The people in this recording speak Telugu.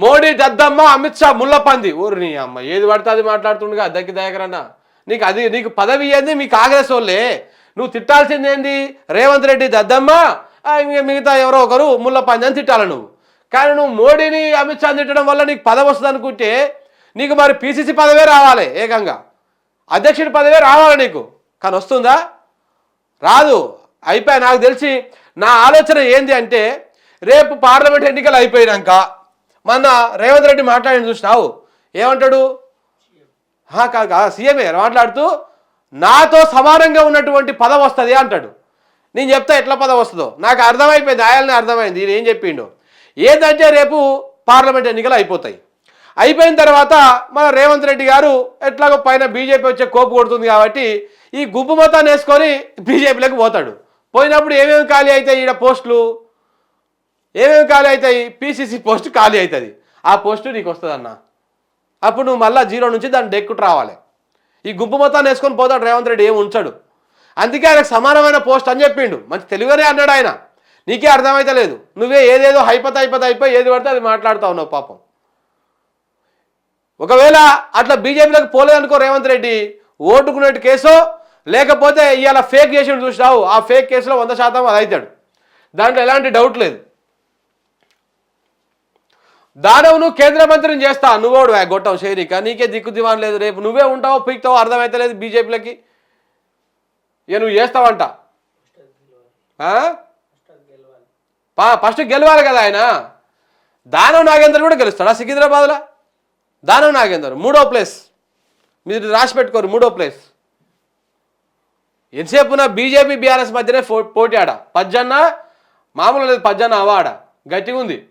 మోడీ దద్దమ్మ అమిత్ షా ముళ్ళపంది ఊరు నీ అమ్మ ఏది పడితే అది మాట్లాడుతుండగా దగ్గర దయకరన్న. నీకు అది నీకు పదవి ఏంది? మీ కాంగ్రెస్ వాళ్ళే. నువ్వు తిట్టాల్సింది ఏంది? రేవంత్ రెడ్డి దద్దమ్మ? మిగతా ఎవరో ఒకరు ముళ్ళపంది అని తిట్టాలి నువ్వు. కానీ నువ్వు మోడీని అమిత్ షా తిట్టడం వల్ల నీకు పదవి వస్తుంది అనుకుంటే నీకు మరి పిసిసి పదవే రావాలి ఏకంగా. అధ్యక్షుడి పదవే రావాలి నీకు. కానీ వస్తుందా? రాదు. అయిపోయా నాకు తెలిసి నా ఆలోచన ఏంది అంటే రేపు పార్లమెంట్ ఎన్నికలు అయిపోయినాక మొన్న రేవంత్ రెడ్డి మాట్లాడిన చూసినావు ఏమంటాడు? "హా, కాదు సీఎమే సీఎంఏ మాట్లాడుతూ నాతో సమానంగా ఉన్నటువంటి పదం వస్తుంది అంటాడు. నేను చెప్తా ఎట్లా పదం వస్తుందో. నాకు అర్థమైపోయింది ఆయననే అర్థమైంది ఈయన ఏం చెప్పిండు? ఏంటంటే రేపు పార్లమెంట్ ఎన్నికలు అయిపోతాయి. అయిపోయిన తర్వాత మన రేవంత్ రెడ్డి గారు ఎట్లాగో పైన బీజేపీ వచ్చే కోపు కొడుతుంది కాబట్టి ఈ గుంపు మతాన్ని వేసుకొని బీజేపీలోకి పోతాడు. పోయినప్పుడు ఏమేమి ఖాళీ అయితే ఈడ పోస్టులు? ఏమేమి ఖాళీ అవుతాయి? పీసీసీ పోస్ట్ ఖాళీ అవుతుంది. ఆ పోస్టు నీకు వస్తుంది అన్న అప్పుడు నువ్వు మళ్ళీ జీరో నుంచి దాన్ని డెక్కుట్ రావాలి. ఈ గుంపు మొత్తాన్ని వేసుకొని పోతాడు రేవంత్ రెడ్డి ఏమి ఉంచాడు. అందుకే ఆయనకు సమానమైన పోస్ట్ అని చెప్పిండు. మంచి తెలుగునే అన్నాడు ఆయన. నీకే అర్థమైతే లేదు. నువ్వే ఏదేదో హైపత్ హైపత్ అయిపోయి ఏది పడితే అది మాట్లాడుతా ఉన్నావు పాపం. ఒకవేళ అట్లా బీజేపీలోకి పోలేదనుకో రేవంత్ రెడ్డి ఓటుకునేట్టు కేసో లేకపోతే ఇవాళ ఫేక్ చేసి చూసినావు ఆ ఫేక్ కేసులో వంద శాతం అది అవుతాడు. దాంట్లో ఎలాంటి డౌట్ లేదు. దానవును కేంద్ర మంత్రిని చేస్తా. నువ్వోడు ఆ గొట్టం షేరిక? నీకే దిక్కు దివాన్ లేదు రేపు. నువ్వే ఉంటావో పీక్తావో అర్థమైతే లేదు బీజేపీలకి. ఇక నువ్వు చేస్తావంట? పా- ఫస్ట్ గెలవాలి కదా ఆయన. దానవ్ నాగేందర్ కూడా గెలుస్తాడా సికింద్రాబాద్లో? దానవ్ నాగేందర్ మూడో ప్లేస్. మీరు రాసి పెట్టుకోరు మూడో ప్లేస్. ఎంతసేపు బీజేపీ బీఆర్ఎస్ మధ్యనే పోటీ ఆడ. పజ్జన్న మామూలు లేదు పజ్జన్న అవాడ. గట్టిగా ఉంది